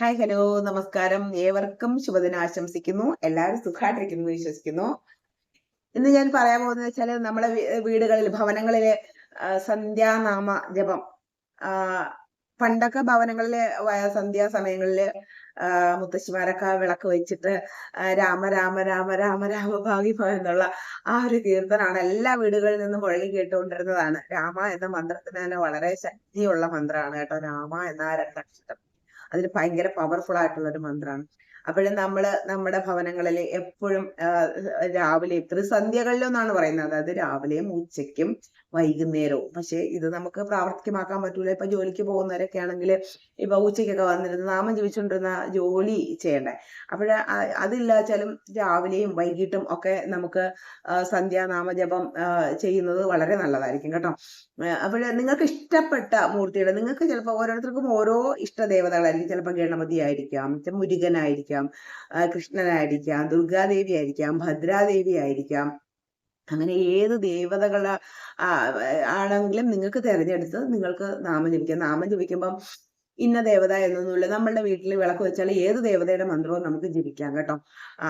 Hi hello നമസ്കാരം. ഏവർക്കും ശുഭദിനം ആശംസിക്കുന്നു. എല്ലാവരും സുഖമായിട്ടിരിക്കുന്നു വിശ്വസിക്കുന്നു. ഇന്ന് ഞാൻ പറയാൻ പോകുന്നത് വെച്ചാൽ നമ്മളെ വീടുകളിൽ ഭവനങ്ങളിലെ സന്ധ്യാനാമ ജപം. പണ്ടൊക്കെ ഭവനങ്ങളിലെ സന്ധ്യാസമയങ്ങളിൽ മുത്തശ്ശിമാരൊക്കെ വിളക്ക് വെച്ചിട്ട് രാമ രാമ രാമ രാമ രാമ ഭാഗി എന്നുള്ള ആ ഒരു കീർത്തനാണ് എല്ലാ വീടുകളിൽ നിന്നും മുഴങ്ങി കേട്ടുകൊണ്ടിരുന്നതാണ്. രാമ എന്ന മന്ത്രത്തിന് തന്നെ വളരെ ശക്തിയുള്ള മന്ത്രമാണ് കേട്ടോ രാമ എന്ന രണ്ടക്ഷരം. അതിന് ഭയങ്കര പവർഫുൾ ആയിട്ടുള്ള ഒരു മന്ത്രമാണ് അപ്പോഴും നമ്മൾ നമ്മുടെ ഭവനങ്ങളിൽ എപ്പോഴും രാവിലെ ത്രിസന്ധ്യകളിലൊന്നാണ് പറയുന്നത്. അതായത് രാവിലെയും ഉച്ചയ്ക്കും വൈകുന്നേരവും. പക്ഷേ ഇത് നമുക്ക് പ്രാവർത്തികമാക്കാൻ പറ്റൂല. ഇപ്പൊ ജോലിക്ക് പോകുന്നവരൊക്കെ ആണെങ്കിൽ ഇപ്പൊ ഉച്ചയ്ക്കൊക്കെ വന്നിരുന്ന് നാമം ജീവിച്ചുകൊണ്ടിരുന്ന ജോലി ചെയ്യണ്ടേ. അപ്പോഴ അതില്ലാച്ചാലും രാവിലെയും വൈകിട്ടും ഒക്കെ നമുക്ക് സന്ധ്യാനാമജപം ചെയ്യുന്നത് വളരെ നല്ലതായിരിക്കും കേട്ടോ. അപ്പോൾ നിങ്ങൾക്ക് ഇഷ്ടപ്പെട്ട മൂർത്തിയുടെ നിങ്ങൾക്ക് ചിലപ്പോൾ ഓരോരുത്തർക്കും ഓരോ ഇഷ്ടദേവതകളായിരിക്കും. ചിലപ്പോൾ ഗണപതി ആയിരിക്കാം മുരുകനായിരിക്കാം കൃഷ്ണനായിരിക്കാം ദുർഗാദേവി ആയിരിക്കാം ഭദ്രാദേവി ആയിരിക്കാം അങ്ങനെ ഏത് ദേവതകൾ ആണെങ്കിലും നിങ്ങൾക്ക് തിരഞ്ഞെടുത്ത് നിങ്ങൾക്ക് നാമം ജപിക്കാം. നാമം ജപിക്കുമ്പം ഇന്ന ദേവത എന്നൊന്നുമില്ല. നമ്മളുടെ വീട്ടിൽ വിളക്ക് വെച്ചാൽ ഏത് ദേവതയുടെ മന്ത്രവും നമുക്ക് ജപിക്കാം കേട്ടോ.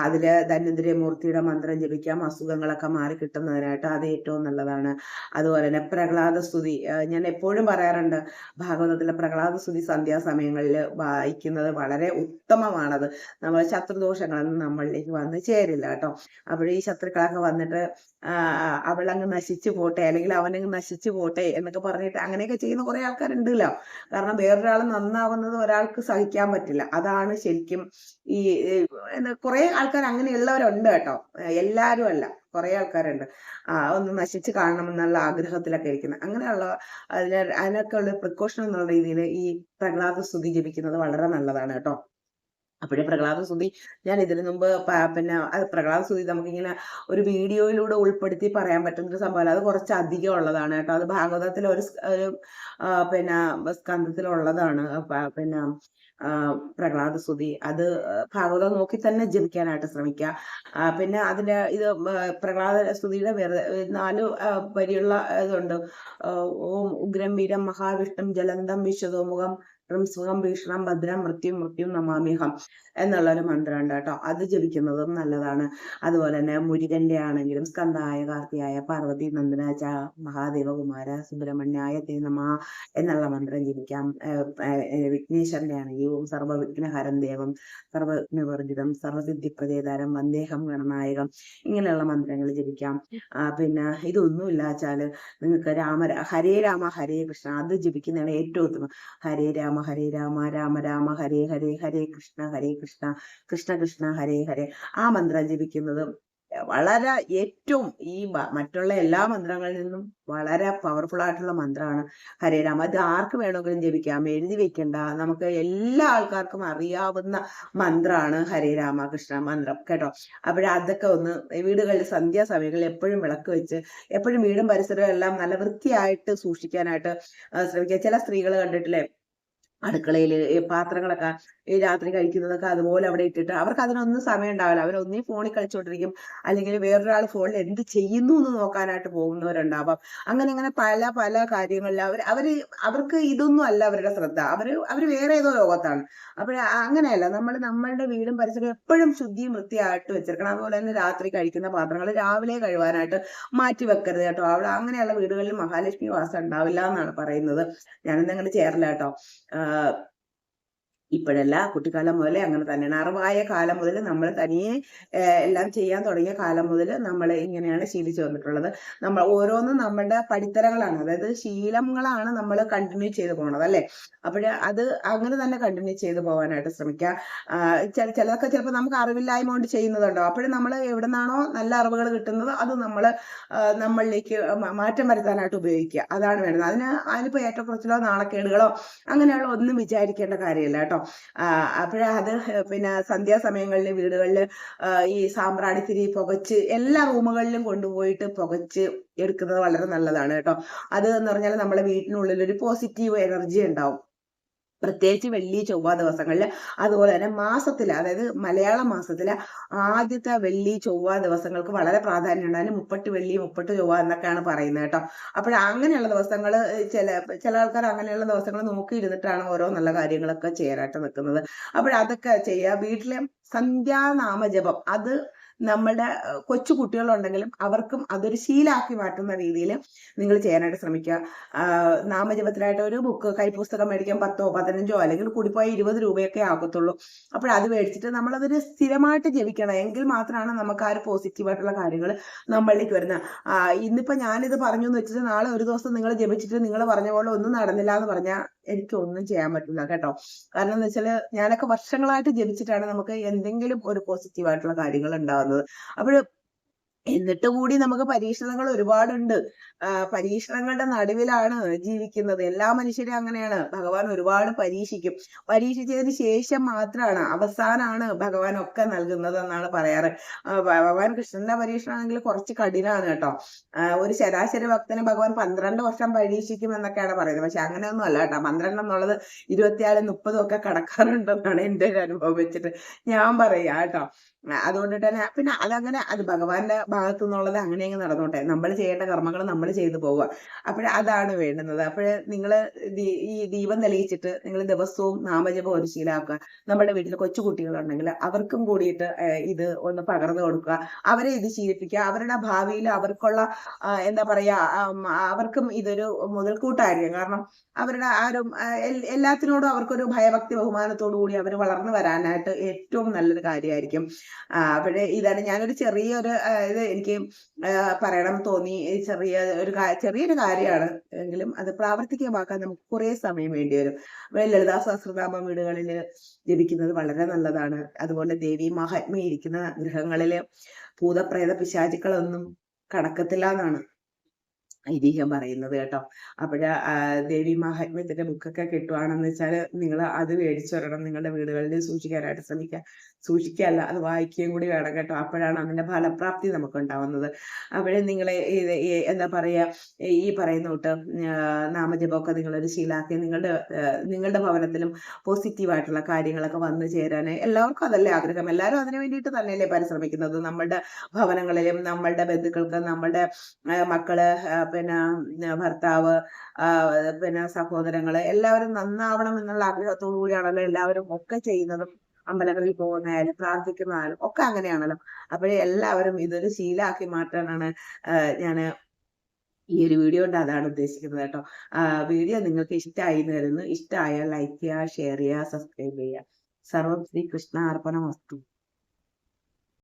അതിൽ ധന്വന്തരമൂർത്തിയുടെ മന്ത്രം ജപിക്കാം. അസുഖങ്ങളൊക്കെ മാറി കിട്ടുന്നതിനായിട്ട് അത് ഏറ്റവും നല്ലതാണ്. അതുപോലെ തന്നെ പ്രഹ്ലാദ സ്തുതി. ഞാൻ എപ്പോഴും പറയാറുണ്ട് ഭാഗവതത്തിലെ പ്രഹ്ലാദ സ്തുതി സന്ധ്യാസമയങ്ങളിൽ വായിക്കുന്നത് വളരെ ഉത്തമമാണത്. നമ്മൾ ശത്രുദോഷങ്ങളൊന്നും നമ്മളിലേക്ക് വന്ന് ചേരില്ല കേട്ടോ. അപ്പോൾ ഈ ശത്രുക്കളൊക്കെ വന്നിട്ട് അവളങ്ങ് നശിച്ചു പോട്ടെ അല്ലെങ്കിൽ അവനങ്ങ് നശിച്ചു പോട്ടെ എന്നൊക്കെ പറഞ്ഞിട്ട് അങ്ങനെയൊക്കെ ചെയ്യുന്ന കുറെ ആൾക്കാരുണ്ടല്ലോ. കാരണം വേറൊരാൾ നന്നാവുന്നത് ഒരാൾക്ക് സഹിക്കാൻ പറ്റില്ല. അതാണ് ശരിക്കും ഈ കുറെ ആൾക്കാർ അങ്ങനെയുള്ളവരുണ്ട് കേട്ടോ. എല്ലാരും അല്ല കുറെ ആൾക്കാരുണ്ട്. ആ ഒന്ന് നശിച്ച് കാണണം എന്നുള്ള ആഗ്രഹത്തിലൊക്കെ ഇരിക്കുന്നത് അങ്ങനെയുള്ള അതിന് അതിനൊക്കെ ഉള്ള പ്രിക്കോഷൻ എന്നുള്ള രീതിയിൽ ഈ പ്രഹ്ലാദ സ്തുതി ജപിക്കുന്നത് വളരെ നല്ലതാണ് കേട്ടോ. അപ്പോഴേ പ്രഹ്ലാദ സുതി ഞാൻ ഇതിനു മുമ്പ് പിന്നെ പ്രഹ്ലാദ സുതി നമുക്കിങ്ങനെ ഒരു വീഡിയോയിലൂടെ ഉൾപ്പെടുത്തി പറയാൻ പറ്റുന്ന ഒരു സംഭവം അത് കുറച്ച് അധികം ഉള്ളതാണ് കേട്ടോ. അത് ഭാഗവതത്തിലെ ഒരു പിന്നെ സ്കന്ധത്തിലുള്ളതാണ്. പിന്നെ പ്രഹ്ലാദ സ്തുതി അത് ഭാഗവതം നോക്കി തന്നെ ജപിക്കാനായിട്ട് ശ്രമിക്കുക. പിന്നെ അതിന്റെ ഇത് പ്രഹ്ലാദ സ്തുതിയുടെ വേറെ നാല് വരിയുള്ള ഇതുണ്ട്. ഓം ഉഗ്രം വീരം മഹാവിഷ്ണു ജലന്തം വിശ്വതോമുഖം സുഖം ഭീഷണം ഭദ്രം മൃത്യു മൃത്യു നമാമിഹം എന്നുള്ള ഒരു മന്ത്രമുണ്ട് കേട്ടോ. അത് ജപിക്കുന്നതും നല്ലതാണ്. അതുപോലെ തന്നെ മുരുകന്റെ ആണെങ്കിലും സ്കന്ധായ കാർത്തിയായ പാർവതി നന്ദനാച മഹാദേവകുമാര സുബ്രഹ്മണ്യായ സുബ്രഹ്മണ്യായ നമ എന്നുള്ള മന്ത്രം ജപിക്കാം. വിഘ്നേശ്വരന്റെ ആണെങ്കിലും സർവവിഘ്നഹരം ദേവം സർവവിഘ്നവർജിതം സർവസിദ്ധിപ്രദേതാരം വന്ദേഹം ഗണനായകം ഇങ്ങനെയുള്ള മന്ത്രങ്ങൾ ജപിക്കാം. പിന്നെ ഇതൊന്നും ഇല്ലാച്ചാൽ നിങ്ങൾക്ക് രാമ ഹരേ രാമ ഹരേ കൃഷ്ണ അത് ജപിക്കുന്നതാണ് ഏറ്റവും ഉത്തമം. ഹരേ രാമ ഹരേ രാമ രാമ രാമ ഹരേ ഹരേ ഹരേ കൃഷ്ണ ഹരേ കൃഷ്ണ കൃഷ്ണ കൃഷ്ണ ഹരേ ഹരേ ആ മന്ത്രം ജപിക്കുന്നത് വളരെ ഏറ്റവും ഈ മറ്റുള്ള എല്ലാ മന്ത്രങ്ങളിൽ നിന്നും വളരെ പവർഫുൾ ആയിട്ടുള്ള മന്ത്രമാണ് ഹരേരാമ അത് ആർക്ക് വേണമെങ്കിലും ജപിക്കാം? എഴുതി വെക്കണ്ട. നമുക്ക് എല്ലാ ആൾക്കാർക്കും അറിയാവുന്ന മന്ത്രമാണ് ഹരേ രാമകൃഷ്ണ മന്ത്രം. കേട്ടോ? അപ്പോഴേ അതൊക്കെ ഒന്ന് വീടുകളിൽ സന്ധ്യാസമയങ്ങളിൽ എപ്പോഴും വിളക്ക് വെച്ച് എപ്പോഴും വീടും പരിസരവും എല്ലാം നല്ല വൃത്തിയായിട്ട് സൂക്ഷിക്കാനായിട്ട് ശ്രമിക്കുക. ചില സ്ത്രീകൾ കണ്ടിട്ടില്ലേ? അടുക്കളയിൽ പാത്രങ്ങളൊക്കെ ഈ രാത്രി കഴിക്കുന്നതൊക്കെ അതുപോലെ അവിടെ ഇട്ടിട്ട് അവർക്ക് അതിനൊന്നും സമയം ഉണ്ടാവില്ല. അവരൊന്നേ ഫോണിൽ കളിച്ചോണ്ടിരിക്കും. അല്ലെങ്കിൽ വേറൊരാൾ ഫോണിൽ എന്ത് ചെയ്യുന്നു എന്ന് നോക്കാനായിട്ട് പോകുന്നവരുണ്ടാവാം. അങ്ങനെ അങ്ങനെ പല പല കാര്യങ്ങളിൽ അവർ അവർ അവർക്ക് ഇതൊന്നും അല്ല അവരുടെ ശ്രദ്ധ. അവർ അവർ വേറെ ഏതോ ലോകത്താണ്. അപ്പോൾ അങ്ങനെയല്ല. നമ്മൾ നമ്മളുടെ വീടും പരിസരവും എപ്പോഴും ശുദ്ധിയും വൃത്തിയായിട്ട് വെച്ചിരിക്കണം. അതുപോലെ തന്നെ രാത്രി കഴിക്കുന്ന പാത്രങ്ങൾ രാവിലെ കഴുകാനായിട്ട് മാറ്റി വെക്കരുത് കേട്ടോ. അവിടെ അങ്ങനെയുള്ള വീടുകളിൽ മഹാലക്ഷ്മി വാസം ഉണ്ടാവില്ല എന്നാണ് പറയുന്നത്. ഞാനൊന്നും അങ്ങനെ ചേരില്ല കേട്ടോ ഇപ്പോഴല്ല കുട്ടിക്കാലം മുതലേ അങ്ങനെ തന്നെയാണ്. അറിവായ കാലം മുതൽ നമ്മൾ തനിയെ എല്ലാം ചെയ്യാൻ തുടങ്ങിയ കാലം മുതൽ നമ്മൾ ഇങ്ങനെയാണ് ശീലിച്ചു വന്നിട്ടുള്ളത്. നമ്മൾ ഓരോന്നും നമ്മുടെ പടിത്തരങ്ങളാണ് അതായത് ശീലങ്ങളാണ് നമ്മൾ കണ്ടിന്യൂ ചെയ്തു പോകണത് അല്ലേ? അപ്പോൾ അത് അങ്ങനെ തന്നെ കണ്ടിന്യൂ ചെയ്തു പോകാനായിട്ട് ശ്രമിക്കുക ചിലതൊക്കെ ചിലപ്പോൾ നമുക്ക് അറിവില്ലായ്മ കൊണ്ട് ചെയ്യുന്നതുണ്ടോ അപ്പോഴും നമ്മൾ എവിടെ നിന്നാണോ നല്ല അറിവുകൾ കിട്ടുന്നത് അത് നമ്മൾ നമ്മളിലേക്ക് മാറ്റം വരുത്താനായിട്ട് ഉപയോഗിക്കുക അതാണ് വേണ്ടത്. അതിന് അതിനിപ്പോൾ ഏറ്റക്കുറച്ചിലോ നാണക്കേടുകളോ അങ്ങനെയുള്ള ഒന്നും വിചാരിക്കേണ്ട കാര്യമില്ല കേട്ടോ. അപ്പോഴത് പിന്നെ സന്ധ്യാസമയങ്ങളിൽ വീടുകളിൽ ഈ സാമ്പ്രാണിത്തിരി പുകച്ച് എല്ലാ റൂമുകളിലും കൊണ്ടുപോയിട്ട് പുകച്ച് എടുക്കുന്നത് വളരെ നല്ലതാണ് കേട്ടോ. അത് എന്ന് പറഞ്ഞാൽ നമ്മളെ വീട്ടിനുള്ളിൽ ഒരു പോസിറ്റീവ് എനർജി ഉണ്ടാവും. പ്രത്യേകിച്ച് വെള്ളി ചൊവ്വ ദിവസങ്ങളിൽ അതുപോലെ തന്നെ മാസത്തിൽ അതായത് മലയാള മാസത്തിൽ ആദ്യത്തെ വെള്ളി ചൊവ്വ ദിവസങ്ങൾക്ക് വളരെ പ്രാധാന്യമുണ്ട് അതിന് മുപ്പട്ട് വെള്ളി മുപ്പട്ട് ചൊവ്വ എന്നൊക്കെയാണ് പറയുന്നത് കേട്ടോ. അപ്പോൾ അങ്ങനെയുള്ള ദിവസങ്ങൾ ചില ചില ആൾക്കാർ അങ്ങനെയുള്ള ദിവസങ്ങൾ നോക്കിയിരുന്നിട്ടാണ് ഓരോ നല്ല കാര്യങ്ങളൊക്കെ ചെയ്യാനായിട്ട് നിൽക്കുന്നത് അപ്പോൾ അതൊക്കെ ചെയ്യുക വീട്ടിലെ സന്ധ്യാനാമജപം അത് നമ്മളുടെ കൊച്ചു കുട്ടികളുണ്ടെങ്കിലും അവർക്കും അതൊരു ശീലാക്കി മാറ്റുന്ന രീതിയിൽ നിങ്ങൾ ചെയ്യാനായിട്ട് ശ്രമിക്കുക. നാമജപത്തിനായിട്ട് ഒരു ബുക്ക് കൈപ്പുസ്തകം മേടിക്കാൻ പത്തോ പതിനഞ്ചോ അല്ലെങ്കിൽ കൂടിപ്പോയ ഇരുപത് രൂപയൊക്കെ ആകത്തുള്ളൂ അപ്പോൾ അത് മേടിച്ചിട്ട് നമ്മളതൊരു സ്ഥിരമായിട്ട് ജപിക്കണം. എങ്കിൽ മാത്രമാണ് നമുക്ക് ആ ഒരു പോസിറ്റീവായിട്ടുള്ള കാര്യങ്ങൾ നമ്മളിലേക്ക് വരുന്നത് ഇന്നിപ്പോൾ ഞാനിത് പറഞ്ഞു എന്ന് വെച്ചിട്ട് നാളെ ഒരു ദിവസം നിങ്ങൾ ജപിച്ചിട്ട് നിങ്ങൾ പറഞ്ഞ പോലെ ഒന്നും നടന്നില്ല എന്ന് പറഞ്ഞാൽ എനിക്കൊന്നും ചെയ്യാൻ പറ്റില്ല കേട്ടോ. കാരണം എന്ന് വെച്ചാൽ ഞാനൊക്കെ വർഷങ്ങളായിട്ട് ജപിച്ചിട്ടാണ് നമുക്ക് എന്തെങ്കിലും ഒരു പോസിറ്റീവായിട്ടുള്ള കാര്യങ്ങൾ ഉണ്ടാകുന്നത് അപ്പോൾ എന്നിട്ട് കൂടി നമുക്ക് പരീക്ഷണങ്ങൾ ഒരുപാടുണ്ട്. പരീക്ഷണങ്ങളുടെ നടുവിലാണ് ജീവിക്കുന്നത്. എല്ലാ മനുഷ്യരും അങ്ങനെയാണ്. ഭഗവാൻ ഒരുപാട് പരീക്ഷിക്കും. പരീക്ഷിച്ചതിന് ശേഷം മാത്രമാണ് അവസാനമാണ് ഭഗവാൻ ഒക്കെ നൽകുന്നത് എന്നാണ് പറയാറ് ഭഗവാൻ കൃഷ്ണന്റെ പരീക്ഷണമാണെങ്കിൽ കുറച്ച് കഠിനമാണ് കേട്ടോ. ഒരു ശരാശരി ഭക്തന് ഭഗവാൻ പന്ത്രണ്ട് വർഷം പരീക്ഷിക്കും എന്നൊക്കെയാണ് പറയുന്നത്. പക്ഷെ അങ്ങനെയൊന്നും അല്ല കേട്ടോ. പന്ത്രണ്ട് എന്നുള്ളത് ഇരുപത്തിയാൽ മുപ്പതും ഒക്കെ കടക്കാറുണ്ടെന്നാണ് എന്റെ ഒരു അനുഭവം വെച്ചിട്ട് ഞാൻ പറയാ കേട്ടോ. അതുകൊണ്ട് തന്നെ പിന്നെ അതങ്ങനെ അത് ഭഗവാന്റെ ഭാഗത്തു നിന്നുള്ളത് അങ്ങനെ അങ്ങ് നടന്നോട്ടെ. നമ്മൾ ചെയ്യേണ്ട കർമ്മങ്ങൾ നമ്മൾ ചെയ്തു പോവുക. അപ്പോൾ അതാണ് വേണ്ടുന്നത്. അപ്പോൾ നിങ്ങൾ ഈ ദീപം തെളിയിച്ചിട്ട് നിങ്ങൾ ദിവസവും നാമജപം ഒരു ശീലമാക്കുക നമ്മുടെ വീട്ടിൽ കൊച്ചു കുട്ടികളുണ്ടെങ്കിൽ അവർക്കും കൂടിയിട്ട് ഇത് ഒന്ന് പകർന്നു കൊടുക്കുക. അവരെ ഇത് ശീലിപ്പിക്കുക. അവരുടെ ഭാവിയിൽ അവർക്കുള്ള എന്താ പറയാ അവർക്കും ഇതൊരു മുതൽക്കൂട്ടായിരിക്കും. കാരണം അവരുടെ ആരും എല്ലാത്തിനോടും അവർക്കൊരു ഭയഭക്തി ബഹുമാനത്തോടു കൂടി അവർ വളർന്നു വരാനായിട്ട് ഏറ്റവും നല്ലൊരു കാര്യമായിരിക്കും അവിടെ ഇതാണ് ഞാനൊരു ചെറിയൊരു ഇത് എനിക്ക് പറയണം തോന്നി. ചെറിയ ഒരു ചെറിയൊരു കാര്യമാണ്. എങ്കിലും അത് പ്രാവർത്തികമാക്കാൻ നമുക്ക് കുറേ സമയം വേണ്ടി വരും. ലളിതാ സഹസ്രനാമ വീടുകളിൽ ജപിക്കുന്നത് വളരെ നല്ലതാണ്. അതുപോലെ ദേവി മഹാത്മ ഇരിക്കുന്ന ഗൃഹങ്ങളിൽ ഭൂതപ്രേത പിശാചുക്കളൊന്നും കടക്കത്തില്ല എന്നാണ്. ഐതിഹ്യം പറയുന്നത് കേട്ടോ. അപ്പോഴ ദേവി മഹാത്മ്യത്തിന്റെ ബുക്കൊക്കെ കിട്ടുവാണെന്ന് വെച്ചാൽ നിങ്ങൾ അത് മേടിച്ചു വരണം നിങ്ങളുടെ വീടുകളിൽ സൂക്ഷിക്കാനായിട്ട് ശ്രമിക്കുക സൂക്ഷിക്കുകയല്ല അത് വായിക്കുകയും കൂടി വേണം കേട്ടോ. അപ്പോഴാണ് അതിന്റെ ഫലപ്രാപ്തി നമുക്ക് ഉണ്ടാവുന്നത് അപ്പോഴേ നിങ്ങളെ എന്താ പറയാ ഈ പറയുന്ന കൂട്ട് നാമജപമൊക്കെ നിങ്ങളൊരു ശീലാക്കി നിങ്ങളുടെ നിങ്ങളുടെ ഭവനത്തിലും പോസിറ്റീവായിട്ടുള്ള കാര്യങ്ങളൊക്കെ വന്നു ചേരാൻ എല്ലാവർക്കും അതല്ലേ ആഗ്രഹം. എല്ലാവരും അതിനു വേണ്ടിയിട്ട് തന്നെയല്ലേ പരിശ്രമിക്കുന്നത്. നമ്മളുടെ ഭവനങ്ങളിലും നമ്മളുടെ ബന്ധുക്കൾക്ക് നമ്മളുടെ മക്കൾ പിന്നെ ഭർത്താവ് പിന്നെ സഹോദരങ്ങൾ എല്ലാവരും നന്നാവണം എന്നുള്ള ആഗ്രഹത്തോടു കൂടിയാണല്ലോ എല്ലാവരും ഒക്കെ ചെയ്യുന്നതും അമ്പലങ്ങളിൽ പോകുന്നതായാലും പ്രാർത്ഥിക്കുന്നതായാലും ഒക്കെ അങ്ങനെയാണല്ലോ. അപ്പോഴേ എല്ലാവരും ഇതൊരു ശീലാക്കി മാറ്റാനാണ് ഞാൻ ഈ ഒരു വീഡിയോ കൊണ്ട് അതാണ് ഉദ്ദേശിക്കുന്നത് കേട്ടോ. വീഡിയോ നിങ്ങൾക്ക് ഇഷ്ടമായി എന്ന് വരുന്നു ഇഷ്ടമായാൽ ലൈക്ക് ചെയ്യുക ഷെയർ ചെയ്യുക സബ്സ്ക്രൈബ് ചെയ്യുക. സർവം ശ്രീ കൃഷ്ണ അർപ്പണ വസ്തു